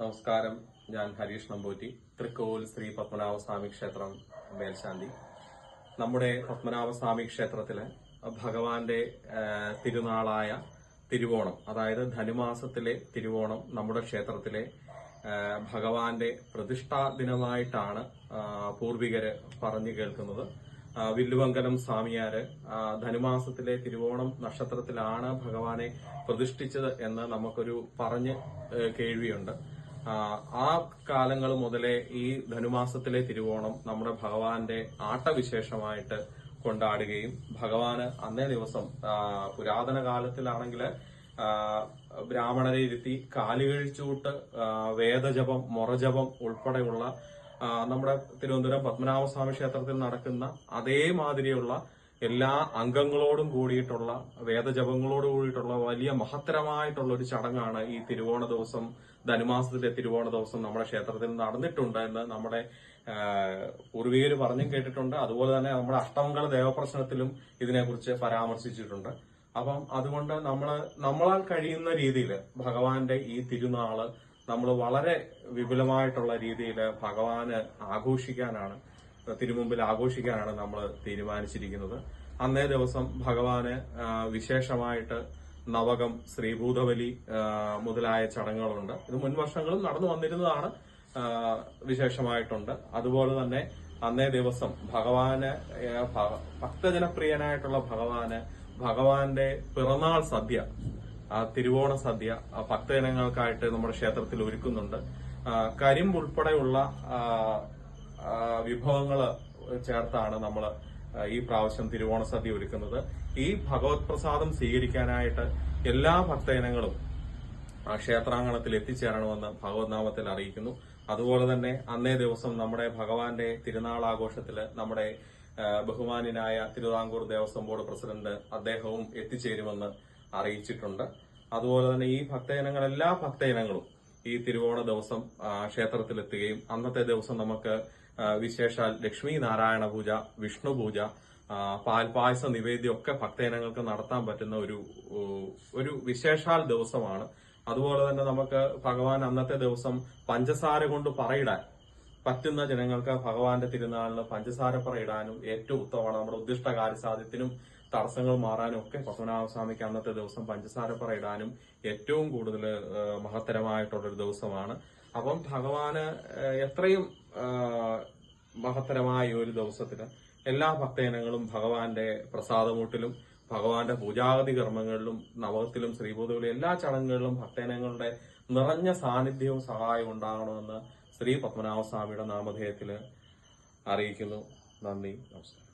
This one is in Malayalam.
നമസ്കാരം. ഞാൻ ഹരീഷ് നമ്പൂറ്റി തൃക്കോവിൽ ശ്രീ പത്മനാഭസ്വാമി ക്ഷേത്രം മേൽശാന്തി. നമ്മുടെ പത്മനാഭസ്വാമി ക്ഷേത്രത്തിൽ ഭഗവാന്റെ തിരുനാളായ തിരുവോണം അതായത് ധനുമാസത്തിലെ തിരുവോണം നമ്മുടെ ക്ഷേത്രത്തിലെ ഭഗവാന്റെ പ്രതിഷ്ഠാ ദിനമായിട്ടാണ് പൂർവികര് പറഞ്ഞു കേൾക്കുന്നത്. വില്ലുവങ്കലം സ്വാമിയാര് ധനുമാസത്തിലെ തിരുവോണം നക്ഷത്രത്തിലാണ് ഭഗവാനെ പ്രതിഷ്ഠിച്ചത് എന്ന് നമുക്കൊരു പറഞ്ഞ് കേൾവിയുണ്ട്. ആ, കാലങ്ങൾ മുതലേ ഈ ധനുമാസത്തിലെ തിരുവോണം നമ്മുടെ ഭഗവാന്റെ ആട്ടവിശേഷമായിട്ട് കൊണ്ടാടുകയും ഭഗവാന് അന്നേ ദിവസം പുരാതന കാലത്തിലാണെങ്കിൽ ബ്രാഹ്മണരെ ഇരുത്തി കാലുകഴിച്ചൂട്ട് ചൂട്ട് വേദജപം മുറജപം ഉൾപ്പെടെയുള്ള നമ്മുടെ തിരുവനന്തപുരം പത്മനാഭസ്വാമി ക്ഷേത്രത്തിൽ നടക്കുന്ന അതേമാതിരിയുള്ള എല്ലാ അംഗങ്ങളോടും കൂടിയിട്ടുള്ള വേദജപങ്ങളോട് കൂടിയിട്ടുള്ള വലിയ മഹത്തരമായിട്ടുള്ള ഒരു ചടങ്ങാണ് ഈ തിരുവോണ ദിവസം ധനുമാസത്തിലെ തിരുവോണ ദിവസം നമ്മുടെ ക്ഷേത്രത്തിൽ നടന്നിട്ടുണ്ട് എന്ന് നമ്മുടെ പൂർവികര് പറഞ്ഞും കേട്ടിട്ടുണ്ട്. അതുപോലെ തന്നെ നമ്മുടെ അഷ്ടമംഗല ദേവപ്രശ്നത്തിലും ഇതിനെക്കുറിച്ച് പരാമർശിച്ചിട്ടുണ്ട്. അപ്പം അതുകൊണ്ട് നമ്മൾ നമ്മളാൽ കഴിയുന്ന രീതിയിൽ ഭഗവാന്റെ ഈ തിരുനാൾ നമ്മൾ വളരെ വിപുലമായിട്ടുള്ള രീതിയിൽ ഭഗവാന് ആഘോഷിക്കാനാണ് തിരുമുമ്പിൽ ആഘോഷിക്കാനാണ് നമ്മൾ തീരുമാനിച്ചിരിക്കുന്നത്. അന്നേ ദിവസം ഭഗവാന് വിശേഷമായിട്ട് നവകം ശ്രീഭൂതബലി മുതലായ ചടങ്ങുകളുണ്ട്. ഇത് മുൻ വർഷങ്ങളും നടന്നു വന്നിരുന്നതാണ് വിശേഷമായിട്ടുണ്ട്. അതുപോലെ തന്നെ അന്നേ ദിവസം ഭഗവാന് ഭക്തജനപ്രിയനായിട്ടുള്ള ഭഗവാന് ഭഗവാന്റെ പിറന്നാൾ സദ്യ തിരുവോണ സദ്യ ഭക്തജനങ്ങൾക്കായിട്ട് നമ്മുടെ ക്ഷേത്രത്തിൽ ഒരുക്കുന്നുണ്ട്. ആ, വിഭവങ്ങൾ ചേർത്താണ് നമ്മൾ ഈ പ്രാവശ്യം തിരുവോണ സദ്യ ഒരുക്കുന്നത്. ഈ ഭഗവത് പ്രസാദം സ്വീകരിക്കാനായിട്ട് എല്ലാ ഭക്തജനങ്ങളും ക്ഷേത്രാങ്കണത്തിൽ എത്തിച്ചേരണമെന്ന് ഭഗവത് അറിയിക്കുന്നു. അതുപോലെ തന്നെ അന്നേ ദിവസം നമ്മുടെ ഭഗവാന്റെ തിരുനാൾ ആഘോഷത്തിൽ നമ്മുടെ ബഹുമാന്യനായ തിരുവിതാംകൂർ ദേവസ്വം ബോർഡ് പ്രസിഡന്റ് അദ്ദേഹവും എത്തിച്ചേരുമെന്ന് അറിയിച്ചിട്ടുണ്ട്. അതുപോലെ തന്നെ ഈ ഭക്തജനങ്ങൾ എല്ലാ ഭക്തജനങ്ങളും ഈ തിരുവോണ ദിവസം ക്ഷേത്രത്തിലെത്തുകയും അന്നത്തെ ദിവസം നമുക്ക് വിശേഷാൽ ലക്ഷ്മി നാരായണ പൂജ വിഷ്ണു പൂജ പാൽപായസ നിവേദ്യം ഒക്കെ ഭക്തജനങ്ങൾക്ക് നടത്താൻ പറ്റുന്ന ഒരു ഒരു വിശേഷാൽ ദിവസമാണ്. അതുപോലെ തന്നെ നമുക്ക് ഭഗവാൻ അന്നത്തെ ദിവസം പഞ്ചസാര കൊണ്ട് പറയിടാൻ പറ്റുന്ന ജനങ്ങൾക്ക് ഭഗവാന്റെ തിരുനാളിന് പഞ്ചസാര പറയിടാനും ഏറ്റവും ഉത്തമമാണ്. നമ്മുടെ ഉദ്ദിഷ്ട കാര്യസാധ്യത്തിനും തടസ്സങ്ങൾ മാറാനും ഒക്കെ പത്മനാഭസ്വാമിക്ക് അന്നത്തെ ദിവസം പഞ്ചസാര പറയിടാനും ഏറ്റവും കൂടുതൽ മഹത്തരമായിട്ടുള്ളൊരു ദിവസമാണ്. അപ്പം ഭഗവാന് എത്രയും മഹത്തരമായ ഒരു ദിവസത്തിന് എല്ലാ ഭക്തജനങ്ങളും ഭഗവാന്റെ പ്രസാദമൂട്ടിലും ഭഗവാന്റെ പൂജാഗതി കർമ്മങ്ങളിലും നവകത്തിലും ശ്രീഭൂതയിലും എല്ലാ ചടങ്ങുകളിലും ഭക്തജനങ്ങളുടെ നിറഞ്ഞ സാന്നിധ്യവും സഹായവും ഉണ്ടാകണമെന്ന് ശ്രീ പത്മനാഭസ്വാമിയുടെ നാമധേയത്തിൽ അറിയിക്കുന്നു. നന്ദി. നമസ്കാരം.